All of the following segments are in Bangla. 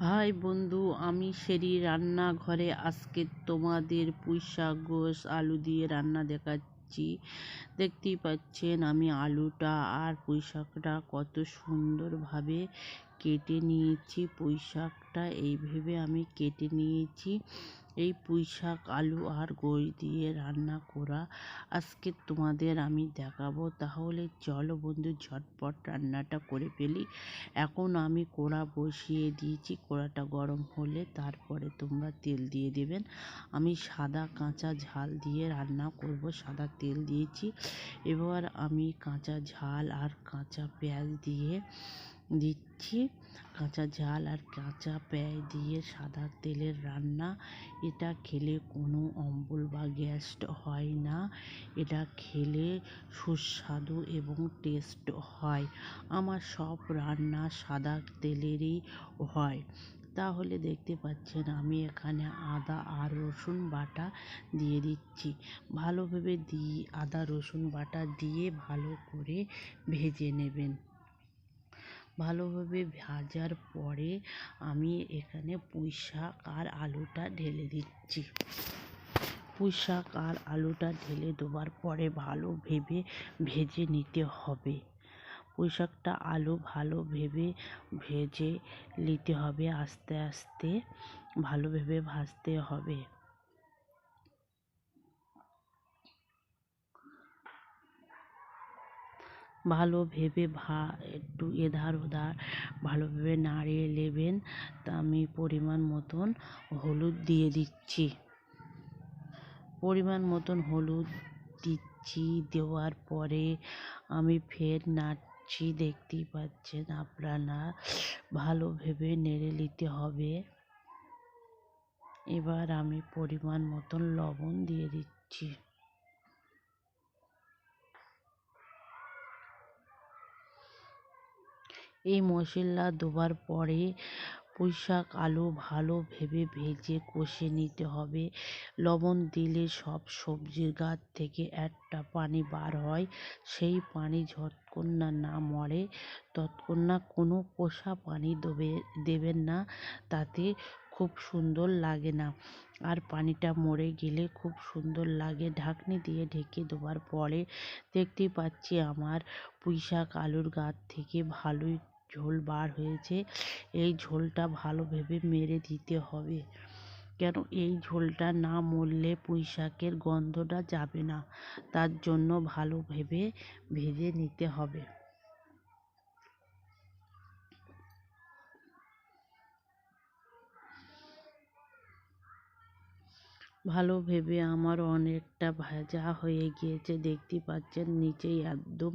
হাই বন্ধু, আমি সেরি রান্নাঘরে আজকে তোমাদের পুঁইশাক গোস আলু দিয়ে রান্না দেখাচ্ছি। দেখতেই পাচ্ছেন আমি আলুটা আর পুঁইশাকটা কত সুন্দরভাবে কেটে নিয়েছি পুঁই শাকটা এইভাবে আমি কেটে নিয়েছি। এই পুঁই শাক আলু আর গই দিয়ে রান্না করা। আজকে তোমাদের আমি দেখাবো। তাহলে চলো বন্ধু, ঝটপট রান্নাটা করে ফেলি। এখন আমি কড়া বসিয়ে দিয়েছি। কড়াটা গরম হলে তারপরে তোমরা তেল দিয়ে দেবেন। আমি সাদা কাঁচা ঝাল দিয়ে রান্না করব। সাদা তেল দিয়েছি। এবার আমি কাঁচা ঝাল আর কাঁচা পেঁয়াজ দিয়ে দিচ্ছি। কাঁচা ঝাল আর কাঁচা পেঁয়াজ দিয়ে সাদা তেলের রান্না। এটা খেলে কোনো অম্বল বা গ্যাস হয় না। এটা খেলে সুস্বাদু এবং টেস্ট হয়। আমার সব রান্না সাদা তেলেরই হয়। তাহলে দেখতে পাচ্ছেন আমি এখানে আদা আর রসুন বাটা দিয়ে দিচ্ছি। ভালোভাবে দিয়ে আদা রসুন বাটা দিয়ে ভালো করে ভেজে নেবেন। ভালোভাবে ভাজার পরে আমি এখানে পুঁই শাক আর আলুটা ঢেলে দিচ্ছি। পুঁই শাক আর আলুটা ঢেলে দেওয়ার পরে ভালো ভেবে ভেজে নিতে হবে। পুঁই শাকটা আলু ভালো ভেবে ভেজে নিতে হবে, আস্তে আস্তে ভালো ভেবে ভাজতে হবে। ভালো ভেবে ভা, একটু এধার ওধার ভালোভাবে নাড়িয়ে নেবেন। তা আমি পরিমাণ মতন হলুদ দিয়ে দিচ্ছি। পরিমাণ মতন হলুদ দিচ্ছি, দেওয়ার পরে আমি ফের নাড়ছি, দেখতেই পাচ্ছেন আপনারা, ভালো ভেবে নেড়ে নিতে হবে। এবার আমি পরিমাণ মতন লবণ দিয়ে দিচ্ছি। এই মশলা দেওয়ার পরে পুঁই শাক আলু ভালো ভেবে ভেজে কষে নিতে হবে। লবণ দিলে সব সবজির গাছ থেকে একটা পানি বার হয়, সেই পানি যতক্ষণ না না মরে ততক্ষণ না কোনো কষা পানি দেবে, দেবেন না, তাতে খুব সুন্দর লাগে না। আর পানিটা মরে গেলে খুব সুন্দর লাগে। ঢাকনি দিয়ে ঢেকে দেওয়ার পরে দেখতেই পাচ্ছি আমার পুঁই শাক আলুর গাছ থেকে ভালোই ঝোল বার হয়েছে, এই ঝোলটা ভালো ভেবে মেরে দিতে হবে। কেন? এই ঝোলটা না মরলে পুঁই শাকের গন্ধটা যাবে না। তার জন্য ভালো ভেবে ভেজে নিতে হবে। ভালো ভেবে আমার অনেকটা ভাজা হয়ে গিয়েছে। দেখতে পাচ্ছেন নিচে একদম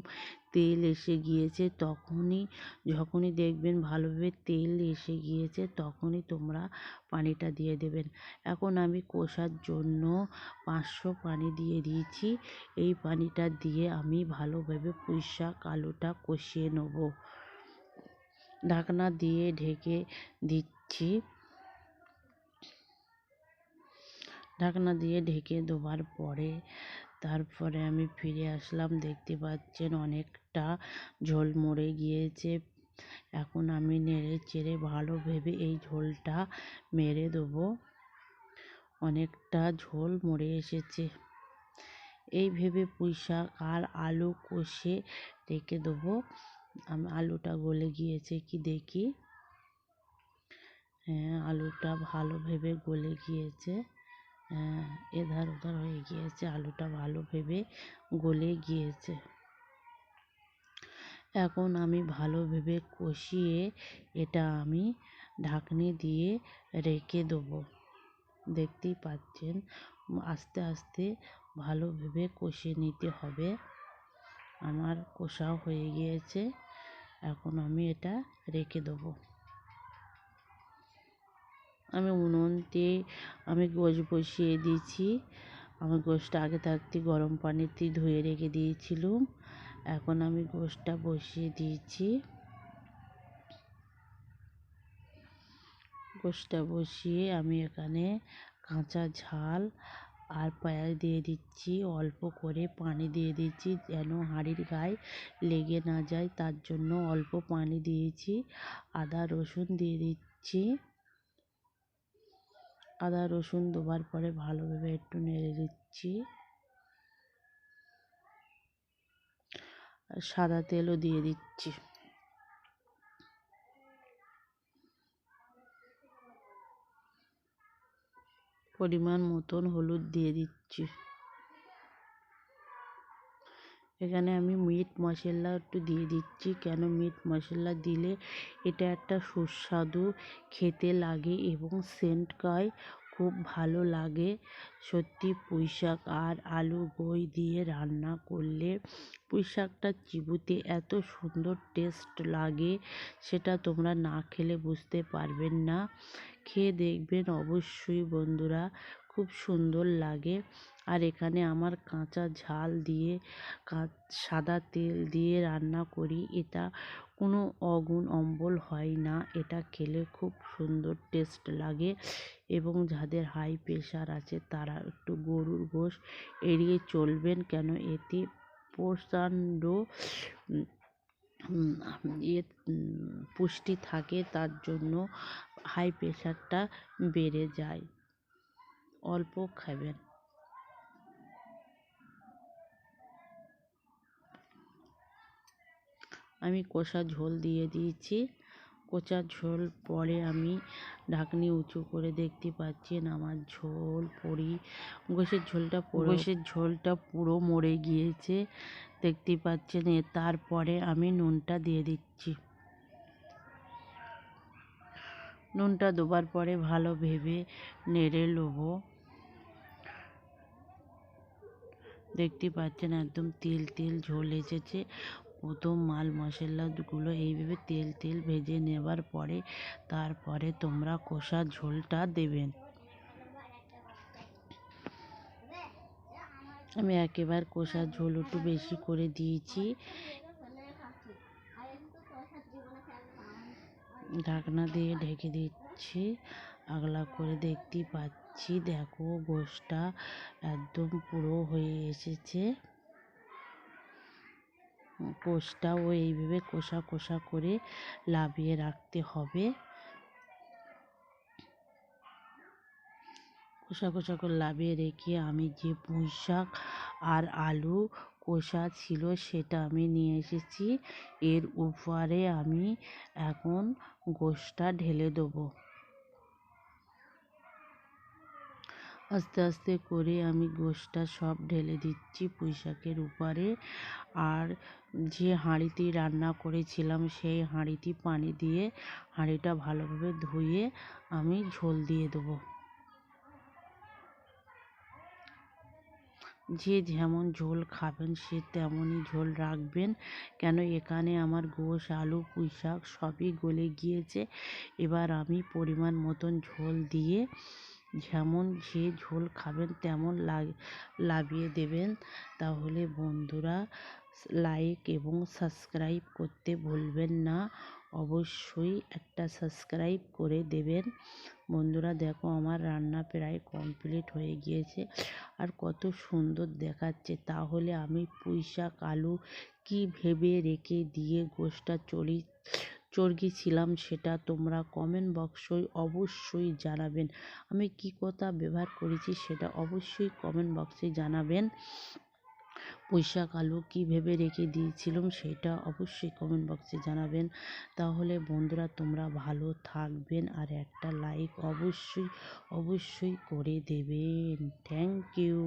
তেল এসে গিয়েছে। তখনই, যখনই দেখবেন ভালোভাবে তেল এসে গিয়েছে, তখনই তোমরা পানিটা দিয়ে দেবেন। এখন আমি কষার জন্য পাঁচশো পানি দিয়ে দিয়েছি। এই পানিটা দিয়ে আমি ভালোভাবে পুঁই শাক আলুটা কষিয়ে নেব। ঢাকনা দিয়ে ঢেকে দিচ্ছি। ঢাকনা দিয়ে ঢেকে দেওয়ার পরে তারপরে আমি ফিরে আসলাম। দেখতে পাচ্ছেন অনেকটা ঝোল মরে গিয়েছে। এখন আমি নেড়ে চেড়ে ভালো ভেবে এই ঝোলটা মেরে দেবো। অনেকটা ঝোল মরে এসেছে। এই ভেবে পুঁই শাক আর আলু কষে রেখে দেবো। আমি, আলুটা গলে গিয়েছে কি দেখি? হ্যাঁ আলুটা ভালো ভেবে গলে গিয়েছে। এধার ওধার হয়ে গিয়েছে, আলুটা ভালো ভেবে গলে গিয়েছে। এখন আমি ভালো ভেবে কষিয়ে এটা আমি ঢাকনি দিয়ে রেখে দেবো। দেখতেই পাচ্ছেন, আস্তে আস্তে ভালো ভেবে কষিয়ে নিতে হবে। আমার কষাও হয়ে গিয়েছে, এখন আমি এটা রেখে দেবো। আমি উনুনতে, আমি গোশ বসিয়ে দিয়েছি। আমি গোশটা আগে থাকতে গরম পানিতে ধুয়ে রেখে দিয়েছিলুম। এখন আমি গোশটা বসিয়ে দিয়েছি। গোশটা বসিয়ে আমি এখানে কাঁচা ঝাল আর পেঁয়াজ দিয়ে দিচ্ছি। অল্প করে পানি দিয়ে দিচ্ছি যেন হাঁড়ির গায়ে লেগে না যায়, তার জন্য অল্প পানি দিয়েছি। আদা রসুন দিয়ে দিচ্ছি। আদা, রসুন দেওয়ার পরে ভালোভাবে একটু নেড়ে দিচ্ছি। সাদা তেলও দিয়ে দিচ্ছি। পরিমাণ মতন হলুদ দিয়ে দিচ্ছি। এখানে আমি মিট মশলা একটু দিয়ে দিচ্ছি। কেন মিট মশলা দিলে এটা একটা সুস্বাদু, খেতে লাগে এবং সেন্ট কয় খুব ভালো লাগে। সত্যি পুঁই শাক আর আলু বই দিয়ে রান্না করলে পুঁই শাকটা চিবুতে এত সুন্দর টেস্ট লাগে, সেটা তোমরা না খেলে বুঝতে পারবেন না। খেয়ে দেখবেন অবশ্যই বন্ধুরা খুব সুন্দর লাগে। আর এখানে আমার কাঁচা ঝাল দিয়ে সাদা তেল দিয়ে রান্না করি, এটা কোনো অগুণ অম্বল হয় না। এটা খেলে খুব সুন্দর টেস্ট লাগে এবং যাদের হাই প্রেশার আছে তারা একটু গরুর গোশ এড়িয়ে চলবেন কেন? এতে প্রচণ্ড ইয়ে পুষ্টি থাকে, তার জন্য হাই প্রেশারটা বেড়ে যায়। অল্প খাবেন আমি কষা ঝোল দিয়ে দিয়েছি। কষা ঝোল পরে আমি ঢাকনি উঁচু করে দেখতে পাচ্ছেন আমার ঝোল পড়ি গোশের ঝোলটা গোশের ঝোলটা পুরো মরে গিয়েছে, দেখতে পাচ্ছেন তারপরে আমি নুনটা দিয়ে দিচ্ছি। নুনটা দেবার পরে ভালো ভেবে নেড়ে নেব। দেখতে পাচ্ছেন একদম তেল তেল ঝোল এসেছে। প্রথম মাল মশলাগুলো এইভাবে তেল তেল ভেজে নেবার পরে তারপরে তোমরা কষা ঝোলটা দেবেন আমি একেবারে কষা ঝোল একটু বেশি করে দিয়েছি। ঢাকনা দিয়ে ঢেকে দিচ্ছি। আগলা করে দেখতেই পাচ্ছি দেখো গোশটা একদম পুরো হয়ে এসেছে। কোষটাও এইভাবে কষা কষা করে লাভিয়ে রাখতে হবে। কষা কষা করে লাভিয়ে রেখে আমি যে পুঁই শাক আর আলু কষা ছিল সেটা আমি নিয়ে এসেছি। এর উপরে আমি এখন গোশটা ঢেলে দেবো। আস্তে আস্তে করে আমি গোশটা সব ঢেলে দিচ্ছি পুঁই শাকের উপরে। আর যে হাঁড়িতে রান্না করেছিলাম সেই হাঁড়িতে পানি দিয়ে হাঁড়িটা ভালোভাবে ধুয়ে আমি ঝোল দিয়ে দেবো। যে যেমন ঝোল খাবেন সে তেমনই ঝোল রাখবেন। কেন এখানে আমার গোশ, আলু পুঁই শাক সবই গলে গিয়েছে। এবার আমি পরিমাণ মতন ঝোল দিয়ে যেমন যে ঝোল খাবেন তেমন লাভিয়ে দেবেন। তাহলে বন্ধুরা লাইক এবং সাবস্ক্রাইব করতে ভুলবেন না। অবশ্যই একটা সাবস্ক্রাইব করে দেবেন। বন্ধুরা, দেখো আমার রান্না প্রায় কমপ্লিট হয়ে গিয়েছে। আর কত সুন্দর দেখাচ্ছে। তাহলে আমি পুঁই শাক আলু কী ভেবে রেখে দিয়ে গোশটা চড়ি চর্গিয়েছিলাম সেটা তোমরা কমেন্ট বক্সে অবশ্যই জানাবেন। আমি কি কথা ব্যবহার করেছি সেটা অবশ্যই কমেন্ট বক্সে জানাবেন। পুঁইশাক আলু কী ভেবে রেখে দিয়েছিলাম সেটা অবশ্যই কমেন্ট বক্সে জানাবেন। তাহলে বন্ধুরা তোমরা ভালো থাকবেন আর একটা লাইক অবশ্যই অবশ্যই করে দেবেন। Thank you